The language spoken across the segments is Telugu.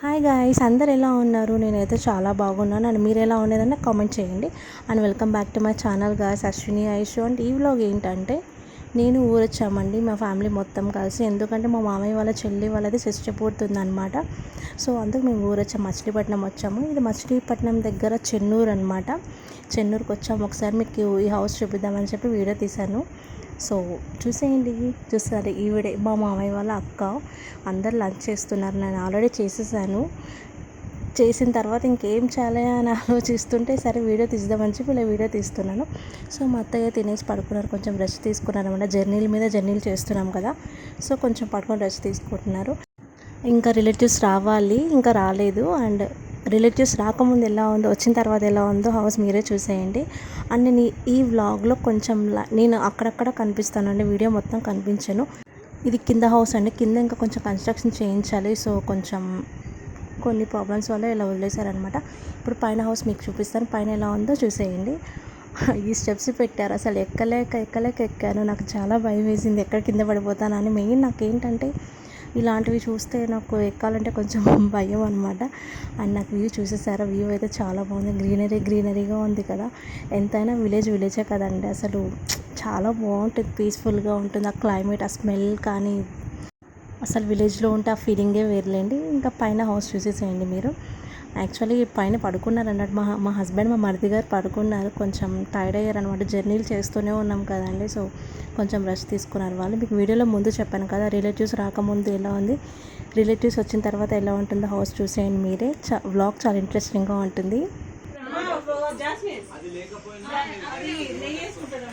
హాయ్ గాయ్స్ అందరు ఎలా ఉన్నారు? నేనైతే చాలా బాగున్నాను. అండ్ మీరు ఎలా ఉండేదన్నా కామెంట్ చేయండి. And welcome back to my channel guys Ashwini Aishu and ఈ వ్లాగ్ ఏంటంటే నేను ఊరొచ్చామండి. మా ఫ్యామిలీ మొత్తం కలిసి. ఎందుకంటే మా మామయ్య వాళ్ళ చెల్లి వాళ్ళది సిస్టర్ పుడుతుంది అనమాట సో అందుకు మేము ఊరొచ్చాం. మచిలీపట్నం వచ్చాము. ఇది మచిలీపట్నం దగ్గర చెన్నూరు అనమాట చెన్నూరుకి వచ్చాము ఒకసారి మీకు ఈ హౌస్ చూపిద్దామని చెప్పి వీడియో తీశాను. సో చూసేయండి చూసారు ఈవిడే మా మామయ్య వాళ్ళ అక్క అందరు లంచ్ చేస్తున్నారు. నేను ఆల్రెడీ చేసేసాను. చేసిన తర్వాత ఇంకేం చేయాలి అని ఆలోచిస్తుంటే సరే వీడియో తీద్దామని చెప్పి ఇలా వీడియో తీస్తున్నాను. సో మా అత్తయ్య తినేసి పడుకున్నారు. కొంచెం రెస్ట్ తీసుకున్నారు అనమాట జర్నీల మీద జర్నీలు చేస్తున్నాం కదా. సో కొంచెం పడుకొని రెస్ట్ తీసుకుంటున్నారు. ఇంకా రిలేటివ్స్ రావాలి. ఇంకా రాలేదు. అండ్ రిలేటివ్స్ రాకముందు ఎలా ఉందో వచ్చిన తర్వాత ఎలా ఉందో హౌస్ మీరే చూసేయండి. అండ్ నేను ఈ- వ్లాగ్లో కొంచెం లా- నేను అక్కడక్కడ కనిపిస్తానండి వీడియో మొత్తం కనిపించను. ఇది కింద హౌస్ అండి కింద ఇంకా కొంచెం కన్స్ట్రక్షన్ చేయించాలి సో కొంచెం కొన్ని ప్రాబ్లమ్స్ వల్ల ఇలా వదిలేశారనమాట. ఇప్పుడు పైన హౌస్ మీకు చూపిస్తాను పైన ఎలా ఉందో చూసేయండి. ఈ స్టెప్స్ పెట్టారు అసలు ఎక్కలేక ఎక్కలేక ఎక్కాను. నాకు చాలా భయం వేసింది ఎక్కడ కింద పడిపోతానని. మెయిన్ నాకు ఏంటంటే ఇలాంటివి చూస్తే నాకు ఎక్కాలంటే కొంచెం భయం అనమాట అండ్ నాకు వ్యూ చూసేసారా? వ్యూ అయితే చాలా బాగుంది. గ్రీనరీ గ్రీనరీగా ఉంది కదా. ఎంతైనా విలేజ్ విలేజే కదండి. అసలు చాలా బాగుంటుంది. పీస్ఫుల్గా ఉంటుంది. ఆ క్లైమేట్ ఆ స్మెల్ కానీ అసలు విలేజ్లో ఉంటే ఆ ఫీలింగే వేర్లేండి. ఇంకా పైన హౌస్ చూసేసేయండి మీరు. యాక్చువల్లీ పైన పడుకున్నారు అన్నట్టు మా మా హస్బెండ్ మా మరిది గారు పడుకున్నారు. కొంచెం టైర్డ్ అయ్యారు అనమాట జర్నీలు చేస్తూనే ఉన్నాం కదండి. సో కొంచెం రెస్ట్ తీసుకున్నారు వాళ్ళు. మీకు వీడియోలో ముందు చెప్పాను కదా రిలేటివ్స్ రాకముందు ఎలా ఉంది? రిలేటివ్స్ వచ్చిన తర్వాత ఎలా ఉంటుందో హౌస్ చూసేయండి మీరే. చా వ్లాగ్ చాలా ఇంట్రెస్టింగ్గా ఉంటుంది.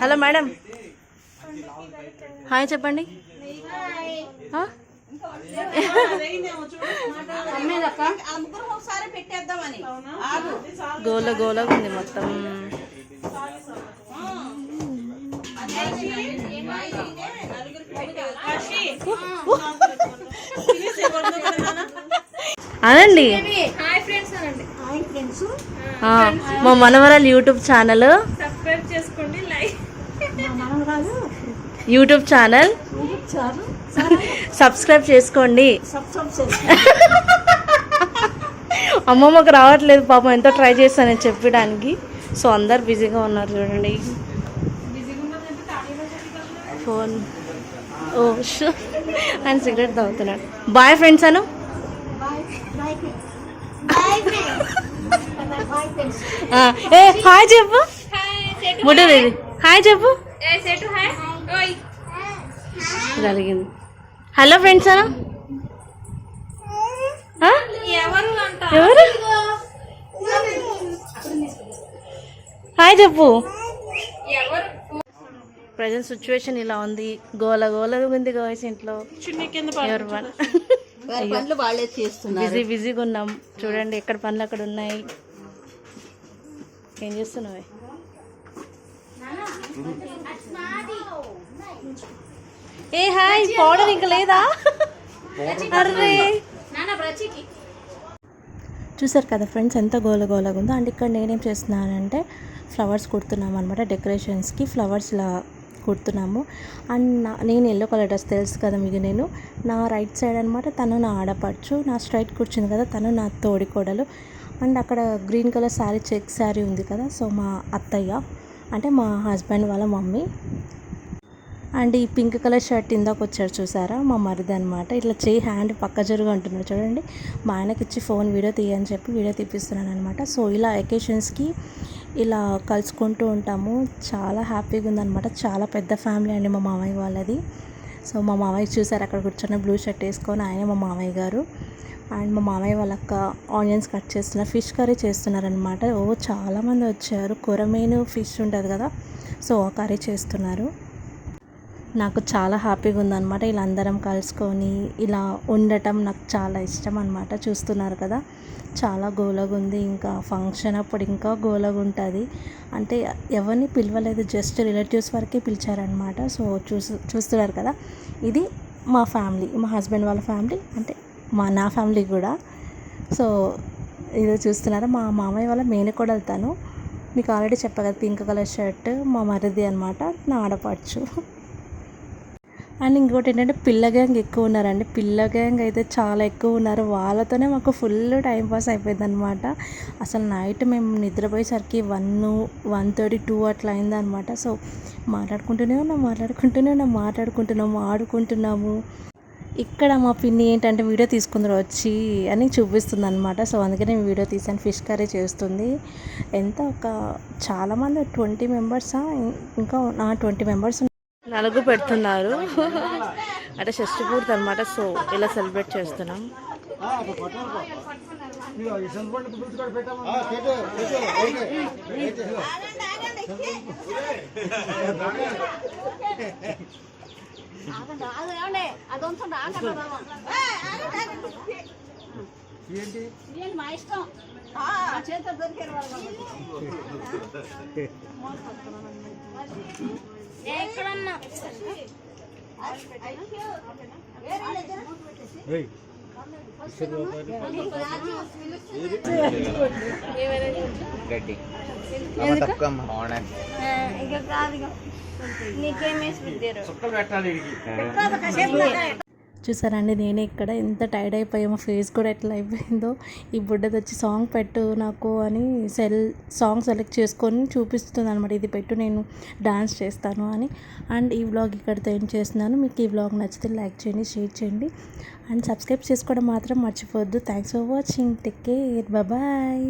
హలో మేడం హాయ్ చెప్పండి. ఒకసారి పెట్టేద్దామని. గోల గోల ఉంది మొత్తం. అనండి. మా మనవరాలు యూట్యూబ్ ఛానల్. సబ్స్క్రైబ్ చేసుకోండి లైక్. YouTube channel. సబ్స్క్రైబ్ చేసుకోండి. అమ్మమ్మకు రావట్లేదు పాపం ఎంతో ట్రై చేస్తానని చెప్పడానికి. సో అందరు బిజీగా ఉన్నారు చూడండి. ఫోన్ ఓ షూ. ఆయన సిగరెట్ తాగుతున్నాడు. బాయ్ ఫ్రెండ్స్ అను. ఏ హాయ్ చెప్పు. ఇది హాయ్ చెప్పు. జరిగింది. హలో ఫ్రెండ్స్ అను? ఎవరు అంట ఎవరు? హాయ్ చెప్పు. ఎవరు ప్రజెంట్ సిచ్యువేషన్ ఇలా ఉంది. గోల గోల ఉంది గోయస్ ఇంట్లో. ఎవరు పనులు వాళ్ళే చేస్తున్నారు. బిజీ బిజీగా ఉన్నాం. చూడండి ఎక్కడ పనులు అక్కడ ఉన్నాయి. ఏం చేస్తున్నావే? ఏ హాయ్ పౌడర్ ఇంకా లేదా? అర్రే. చూసారు కదా ఫ్రెండ్స్ ఎంత గోల గోలగా ఉందో. అండ్ ఇక్కడ నేనేం చేస్తున్నానంటే ఫ్లవర్స్ కుడుతున్నాము అనమాట డెకరేషన్స్కి ఫ్లవర్స్ ఇలా కుడుతున్నాము. అండ్ నా నేను ఎల్లో కలర్ డ్రెస్ తెలుసు కదా మీకు నేను. నా రైట్ సైడ్ అనమాట తను నా ఆడపడుచు. నా స్ట్రైట్ కూర్చుంది కదా తను నా తోడి కోడలు. అండ్ అక్కడ green colour sari check sari ఉంది కదా సో మా అత్తయ్య అంటే మా హస్బెండ్ వాళ్ళ మమ్మీ అండ్ ఈ పింక్ కలర్ షర్ట్ ఇందాక వచ్చారు చూసారా? మా మరిది అనమాట ఇట్లా చేయి హ్యాండ్ పక్క జరుగు అంటున్నారు చూడండి. మా ఆయనకి ఇచ్చి ఫోన్ వీడియో తీయని చెప్పి వీడియో తీపిస్తున్నాను అనమాట సో ఇలా ఎకేషన్స్కి ఇలా కలుసుకుంటూ ఉంటాము. చాలా హ్యాపీగా ఉందన్నమాట. చాలా పెద్ద ఫ్యామిలీ అండి మా మామయ్య వాళ్ళది. సో మా మామయ్య చూసారు అక్కడ కూర్చొని బ్లూ షర్ట్ వేసుకొని ఆయన మా మామయ్య గారు. అండ్ మా మామయ్య వాళ్ళ అక్క ఆనియన్స్ కట్ చేస్తున్నారు. ఫిష్ కర్రీ చేస్తున్నారనమాట ఓ చాలామంది వచ్చారు. కొరమేను ఫిష్ ఉంటుంది కదా. సో ఆ కర్రీ చేస్తున్నారు. నాకు చాలా హ్యాపీగా ఉందన్నమాట. ఇలా అందరం కలుసుకొని ఇలా ఉండటం నాకు చాలా ఇష్టం అనమాట చూస్తున్నారు కదా చాలా గోలగా ఉంది. ఇంకా ఫంక్షన్ అప్పుడు ఇంకా గోలగా ఉంటుంది. అంటే ఎవరిని పిలవలేదు జస్ట్ రిలేటివ్స్ వరకే పిలిచారనమాట సో చూసు చూస్తున్నారు కదా ఇది మా ఫ్యామిలీ మా హస్బెండ్ వాళ్ళ ఫ్యామిలీ అంటే మా నా ఫ్యామిలీ కూడా. సో ఇది చూస్తున్నారా మా మామయ్య వాళ్ళ మేనకోడలు తను. మీకు ఆల్రెడీ చెప్పా కదా పింక్ కలర్ షర్ట్ మా మరిది అనమాట నా ఆడపడుచు. అండ్ ఇంకోటి ఏంటంటే పిల్ల గ్యాంగ్ ఎక్కువ ఉన్నారండి. పిల్ల గ్యాంగ్ అయితే చాలా ఎక్కువ ఉన్నారు. వాళ్ళతోనే మాకు ఫుల్ టైం పాస్ అయిపోయింది అనమాట అసలు నైట్ మేము నిద్రపోయేసరికి వన్ వన్ థర్టీ టూ అట్లా అయిందనమాట సో మాట్లాడుకుంటూనే ఉన్నాం మాట్లాడుకుంటూనే ఉన్నాం మాట్లాడుకుంటున్నాము ఆడుకుంటున్నాము. ఇక్కడ మా పిన్ని ఏంటంటే వీడియో తీసుకుందరు వచ్చి అని చూపిస్తుంది అనమాట సో అందుకనే నేను వీడియో తీసాను ఫిష్ కర్రీ చేస్తుంది. ఎంత ఒక చాలామంది ట్వంటీ మెంబర్సా? ఇంకా ట్వంటీ మెంబర్స్ నలుగు పెడుతున్నారు. అంటే షష్టి పూర్తి అనమాట సో ఇలా సెలబ్రేట్ చేస్తున్నాం. మా ఇష్టం ఎక్కడన్నా గడ్డి అమ్మ తక్కువ అమ్మ బాగుండండి ఇక కాదు ఇక. నీకేం వేసి పెట్టారు చూసారండి నేనే ఇక్కడ ఎంత టైర్డ్ అయిపోయామో ఫేస్ కూడా ఎట్లా అయిపోయిందో. ఈ బుడ్డది వచ్చి సాంగ్ పెట్టు నాకు అని సెల్ సాంగ్ సెలెక్ట్ చేసుకొని చూపిస్తుంది అనమాట ఇది పెట్టు నేను డాన్స్ చేస్తాను అని. అండ్ ఈ వ్లాగ్ ఇక్కడితో ఏం చేస్తున్నాను. మీకు ఈ వ్లాగ్ నచ్చితే లైక్ చేయండి షేర్ చేయండి. అండ్ సబ్స్క్రైబ్ చేసుకోవడం మాత్రం మర్చిపోవద్దు. Thanks for watching take care bye